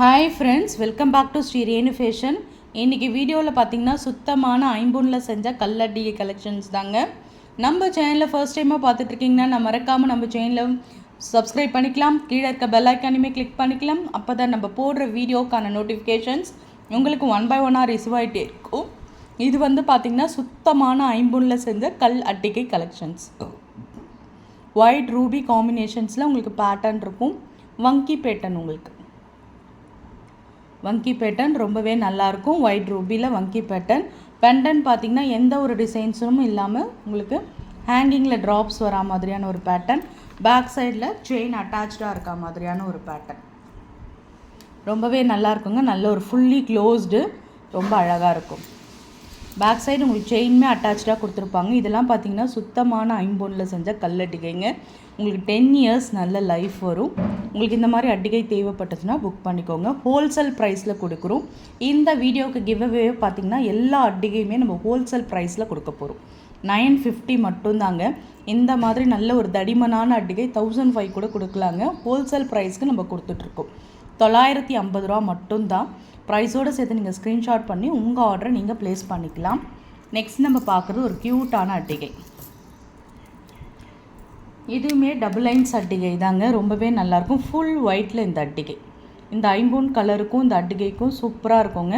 Hi friends welcome back to Sri Renu fashion இன்றைக்கி வீடியோவில் பார்த்தீங்கன்னா சுத்தமான ஐம்பூனில் செஞ்ச கல்லட்டிகை கலெக்ஷன்ஸ் தாங்க. நம்ம சேனலில் ஃபர்ஸ்ட் டைமாக பார்த்துட்ருக்கீங்கன்னா நம்ம நான் மறக்காமல் நம்ம சேனலில் சப்ஸ்கிரைப் பண்ணிக்கலாம். கீழே இருக்க பெல் ஐக்கானுமே கிளிக் பண்ணிக்கலாம். அப்போ தான் நம்ம போடுற வீடியோக்கான நோட்டிஃபிகேஷன்ஸ் உங்களுக்கு ஒன் பை ஒன்னாக ரிசீவ் ஆகிட்டே இருக்கும். இது வந்து பார்த்திங்கன்னா சுத்தமான ஐம்பூனில் செஞ்ச கல் அட்டிகை கலெக்ஷன்ஸ் ஒயிட் ரூபி காம்பினேஷன்ஸில் உங்களுக்கு பேட்டர்ன் இருக்கும். வங்கி பேட்டர்ன் உங்களுக்கு. வங்கி பேட்டர்ன் ரொம்பவே நல்லாயிருக்கும். ஒயிட் ரூபியில் வங்கி பேட்டர்ன் பெண்டன் பார்த்தீங்கன்னா எந்த ஒரு டிசைன்ஸும் இல்லாமல் உங்களுக்கு ஹேங்கிங்கில் ட்ராப்ஸ் வரா மாதிரியான ஒரு பேட்டர்ன் பேக் சைடில் செயின் அட்டாச்சாக இருக்க மாதிரியான ஒரு பேட்டர்ன் ரொம்பவே நல்லா இருக்குங்க நல்ல ஒரு ஃபுல்லி க்ளோஸ்டு ரொம்ப அழகாக இருக்கும். பேக் சைடு உங்களுக்கு செயினுமே அட்டாச்சாக கொடுத்துருப்பாங்க. இதெல்லாம் பார்த்தீங்கன்னா சுத்தமான ஐம்பொனில் செஞ்ச கல்லட்டிகைங்க. உங்களுக்கு டென் இயர்ஸ் நல்ல லைஃப் வரும். உங்களுக்கு இந்த மாதிரி அட்டிகை தேவைப்பட்டுச்சுன்னா புக் பண்ணிக்கோங்க. ஹோல்சேல் ப்ரைஸில் கொடுக்குறோம். இந்த வீடியோவுக்கு கிவ் அவே பார்த்தீங்கன்னா எல்லா அட்டிகையுமே நம்ம ஹோல்சேல் ப்ரைஸில் கொடுக்க போகிறோம் நைன் ஃபிஃப்டி மட்டும்தாங்க. இந்த மாதிரி நல்ல ஒரு தடிமனான அட்டிகை தௌசண்ட் ஃபைவ் கூட கொடுக்கலாங்க. ஹோல்சேல் ப்ரைஸ்க்கு நம்ம கொடுத்துட்ருக்கோம் தொள்ளாயிரத்தி ஐம்பது ரூபா மட்டும்தான். ப்ரைஸோடு சேர்த்து நீங்கள் ஸ்க்ரீன்ஷாட் பண்ணி உங்கள் ஆர்டரை நீங்கள் ப்ளேஸ் பண்ணிக்கலாம். நெக்ஸ்ட் நம்ம பார்க்குறது ஒரு க்யூட்டான அட்டிகை. இதுவுமே டபுள் லைன்ஸ் அட்டிகை தாங்க. ரொம்பவே நல்லாயிருக்கும் ஃபுல் ஒயிட்டில் இந்த அட்டிகை. இந்த ஐம்பூன் கலருக்கும் இந்த அட்டிகைக்கும் சூப்பராக இருக்குங்க.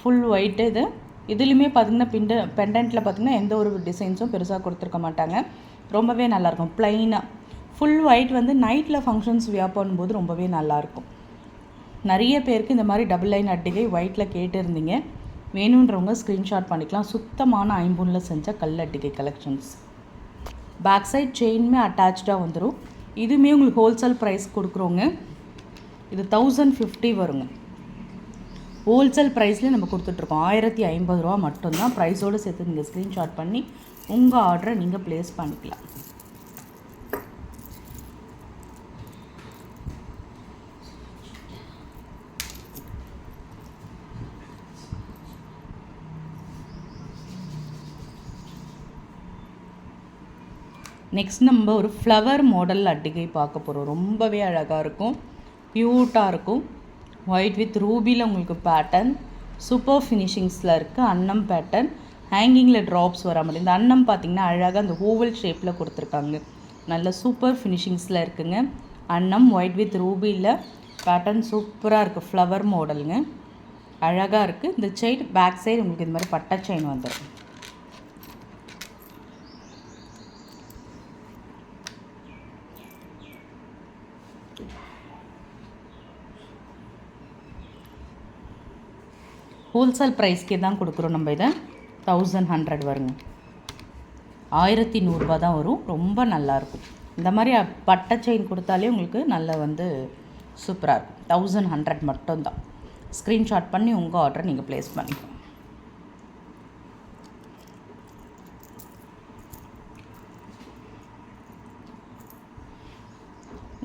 ஃபுல் ஒயிட்டு இது. இதுலேயுமே பார்த்திங்கன்னா பிண்ட பெண்டன்ட்டில் பார்த்திங்கன்னா எந்த ஒரு டிசைன்ஸும் பெருசாக கொடுத்துருக்க மாட்டாங்க. ரொம்பவே நல்லாயிருக்கும் ப்ளைனாக ஃபுல் ஒயிட் வந்து நைட்டில் ஃபங்க்ஷன்ஸ் வியா பண்ணும்போது ரொம்பவே நல்லாயிருக்கும் நிறைய பேருக்கு இந்த மாதிரி டபுள் லைன் அட்டிகை ஒயிட்டில் கேட்டிருந்தீங்க. வேணுன்றவங்க ஸ்க்ரீன்ஷாட் பண்ணிக்கலாம். சுத்தமான ஐம்பூனில் செஞ்ச கல் அட்டிகை கலெக்ஷன்ஸ் பேக் சைட் செயினுமே அட்டாச்சாக வந்துடும் இதுவுமே உங்களுக்கு ஹோல்சேல் ப்ரைஸ் கொடுக்குறோங்க இது தௌசண்ட் ஃபிஃப்டி வருங்க. ஹோல்சேல் ப்ரைஸ்லேயே நம்ம கொடுத்துட்ருக்கோம். ஆயிரத்தி ஐம்பது ரூபா மட்டும்தான். ப்ரைஸோடு சேர்த்து நீங்கள் ஸ்க்ரீன்ஷாட் பண்ணி உங்கள் ஆர்டரை நீங்கள் ப்ளேஸ் பண்ணிக்கலாம். நெக்ஸ்ட் நம்ம ஒரு ஃப்ளவர் மாடல் அட்டிகை பார்க்க போகிறோம் ரொம்பவே அழகாக இருக்கும். க்யூட்டாக இருக்கும். ஒயிட் வித் ரூபியில் உங்களுக்கு பேட்டர்ன் சூப்பர் ஃபினிஷிங்ஸில் இருக்குது அன்னம் பேட்டர்ன் ஹேங்கிங்கில் ட்ராப்ஸ் வர மாதிரி. இந்த அன்னம் பார்த்திங்கன்னா அழகாக அந்த ஓவல் ஷேப்பில் கொடுத்துருக்காங்க. நல்ல சூப்பர் ஃபினிஷிங்ஸில் இருக்குங்க. அன்னம் ஒயிட் வித் ரூபியில் பேட்டர்ன் சூப்பராக இருக்குது ஃப்ளவர் மாடலுங்க அழகாக இருக்குது இந்த செயின் பேக் சைடு உங்களுக்கு இந்த மாதிரி பட்டை செயின் வந்துடும் ஹோல்சேல் ப்ரைஸ்க்கே தான் கொடுக்குறோம் நம்ம இதை. தௌசண்ட் ஹண்ட்ரட் வருங்க. ஆயிரத்தி நூறுரூபா தான் வரும். ரொம்ப நல்லாயிருக்கும் இந்த மாதிரி பட்டை செயின் கொடுத்தாலே உங்களுக்கு நல்ல வந்து சூப்பராக இருக்கும். தௌசண்ட் ஹண்ட்ரட் மட்டும்தான். ஸ்க்ரீன்ஷாட் பண்ணி உங்கள் ஆர்டரை நீங்கள் ப்ளேஸ் பண்ணிக்கோங்க.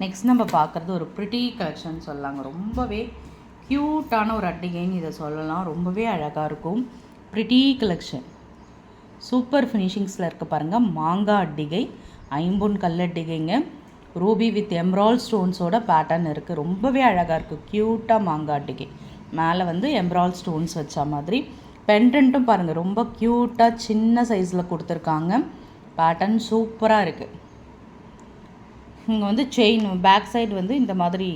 நெக்ஸ்ட் நம்ம பார்க்குறது ஒரு ப்ரிட்டி கலெக்ஷன் சொல்லலாங்க ரொம்பவே க்யூட்டான ஒரு அட்டிகைன்னு இதை சொல்லலாம். ரொம்பவே அழகாக இருக்கும். ப்ரிட்டி கலெக்ஷன் சூப்பர் ஃபினிஷிங்ஸில் இருக்க பாருங்கள் மாங்காய் அட்டிகை ஐம்பொன் கல்லட்டிகைங்க ரூபி வித் எம்ரால் ஸ்டோன்ஸோட பேட்டர்ன் இருக்குது ரொம்பவே அழகாக இருக்குது க்யூட்டாக மாங்காய் அட்டிகை. மேலே வந்து எம்ரால் ஸ்டோன்ஸ் வச்ச மாதிரி. பெண்டன்ட்டும் பாருங்கள் ரொம்ப க்யூட்டாக சின்ன சைஸில் கொடுத்துருக்காங்க. பேட்டர்ன் சூப்பராக இருக்குது இங்கே வந்து செயின் பேக் சைடு வந்து இந்த மாதிரி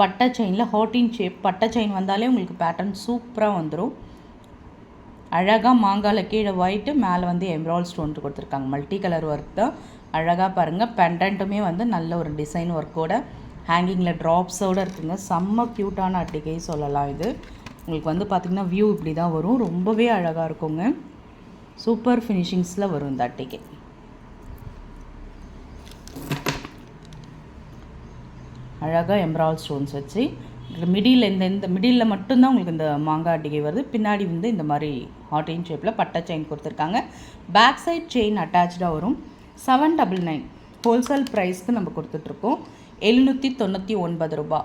பட்டை செயினில் ஹோட்டின் ஷேப் பட்டை செயின் வந்தாலே உங்களுக்கு பேட்டர்ன் சூப்பராக வந்துடும் அழகாக மாங்காயில் கீழே ஒயிட்டு மேலே வந்து எம்ரால் ஸ்டோன் கொடுத்துருக்காங்க. மல்டி கலர் ஒர்க் தான் அழகாக பாருங்கள் பெண்டன்ட்டுமே வந்து நல்ல ஒரு டிசைன் ஒர்க்கோட ஹேங்கிங்கில் ட்ராப்ஸோடு இருக்குங்க. செம்ம க்யூட்டான அட்டிகை சொல்லலாம் இது. உங்களுக்கு வந்து பார்த்திங்கன்னா வியூ இப்படி தான் வரும். ரொம்பவே அழகாக இருக்குங்க. சூப்பர் ஃபினிஷிங்ஸில் வரும் இந்த அட்டிகை. அழகாக எம்ப்ராய்ட் ஸ்டோன்ஸ் வச்சு மிடியில் இந்த இந்த மிடில் மட்டும்தான் உங்களுக்கு இந்த மாங்காய் அட்டிகை வருது. பின்னாடி வந்து இந்த மாதிரி ஹாட்டின் ஷேப்பில் பட்டை செயின் கொடுத்துருக்காங்க. பேக் சைட் செயின் அட்டாச்சாக வரும். செவன் டபுள் நைன் ஹோல்சேல் ப்ரைஸ்க்கு நம்ம கொடுத்துட்ருக்கோம். எழுநூற்றி தொண்ணூற்றி ஒன்பது ரூபா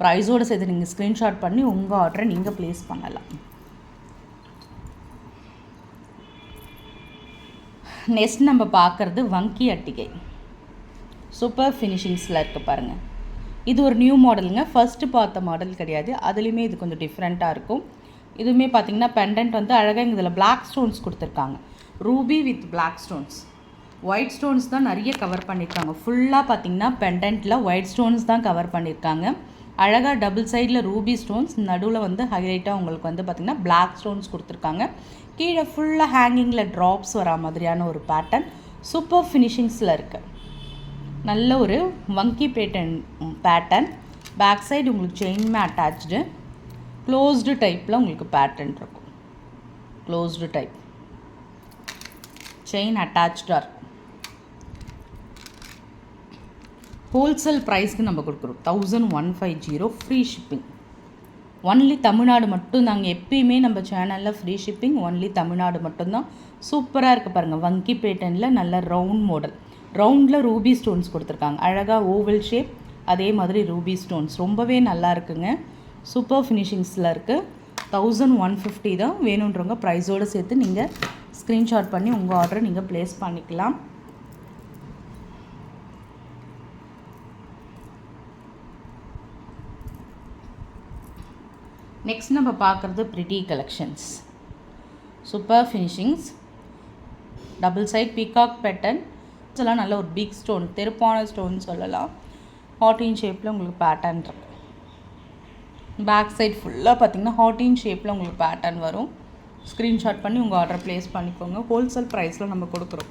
ப்ரைஸோடு சேர்த்து நீங்கள் ஸ்க்ரீன்ஷாட் பண்ணி உங்கள் ஆர்டரை நீங்கள் ப்ளேஸ் பண்ணலாம். நெக்ஸ்ட் நம்ம பார்க்குறது வங்கி அட்டிகை. சூப்பர் ஃபினிஷிங்ஸில் இருக்குது பாருங்கள் இது ஒரு நியூ மாடலுங்க ஃபஸ்ட்டு பார்த்த மாடல் கிடையாது. அதுலேயுமே இது கொஞ்சம் டிஃப்ரெண்ட்டாக இருக்கும். இதுவுமே பார்த்திங்கன்னா பெண்டன்ட் வந்து அழகாக இதில் பிளாக் ஸ்டோன்ஸ் கொடுத்துருக்காங்க. Ruby with black stones white stones தான் நிறைய கவர் பண்ணியிருக்காங்க ஃபுல்லாக பார்த்தீங்கன்னா பெண்டன்ட்டில் ஒயிட் ஸ்டோன்ஸ் தான் கவர் பண்ணியிருக்காங்க அழகாக டபுள் சைடில் ரூபி ஸ்டோன்ஸ் நடுவில் வந்து ஹைலைட்டாக உங்களுக்கு வந்து பார்த்திங்கன்னா பிளாக் ஸ்டோன்ஸ் கொடுத்துருக்காங்க. கீழே ஃபுல்லாக ஹேங்கிங்கில் ட்ராப்ஸ் வரா மாதிரியான ஒரு பேட்டர்ன் சூப்பர் ஃபினிஷிங்ஸில் இருக்குது நல்ல ஒரு வங்கி பேட்டன் பேட்டர்ன் பேக் சைடு உங்களுக்கு செயின் அட்டாச்சு க்ளோஸ்டு டைப்பில் உங்களுக்கு பேட்டர்ன் இருக்கும். க்ளோஸ்டு டைப் செயின் அட்டாச்சாக இருக்கும். ஹோல்சேல் ப்ரைஸ்க்கு நம்ம கொடுக்குறோம். Thousand one five zero free shipping only Tamil Nadu மட்டும் நாங்கள் எப்பயுமே நம்ம சேனலில் ஃப்ரீ ஷிப்பிங் ஒன்லி தமிழ்நாடு மட்டும்தான். சூப்பராக இருக்குது பாருங்கள் வங்கி பேட்டனில் நல்ல ரவுண்ட் மாடல் ரவுண்டில் ரூபி ஸ்டோன்ஸ் கொடுத்துருக்காங்க. அழகாக ஓவல் ஷேப் அதே மாதிரி ரூபி ஸ்டோன்ஸ் ரொம்பவே நல்லா இருக்குங்க. சூப்பர் ஃபினிஷிங்ஸில் இருக்குது தௌசண்ட் ஒன் ஃபிஃப்டி தான் வேணுன்றவங்க ப்ரைஸோடு சேர்த்து நீங்கள் ஸ்க்ரீன்ஷாட் பண்ணி உங்கள் ஆர்டரை நீங்கள் ப்ளேஸ் பண்ணிக்கலாம். நெக்ஸ்ட் நம்ம பார்க்குறது pretty collections super finishings double side peacock pattern இதெல்லாம் நல்ல ஒரு பிக் ஸ்டோன் தெருப்பான ஸ்டோன் சொல்லலாம். ஹாட்டின் ஷேப்பில் உங்களுக்கு பேட்டர்ன் இருக்கும். பேக் சைட் ஃபுல்லாக பார்த்தீங்கன்னா ஹாட்டின் ஷேப்பில் உங்களுக்கு பேட்டர்ன் வரும். ஸ்க்ரீன்ஷாட் பண்ணி உங்கள் ஆர்டர் ப்ளேஸ் பண்ணிக்கோங்க. ஹோல்சேல் ப்ரைஸில் நம்ம கொடுக்குறோம்.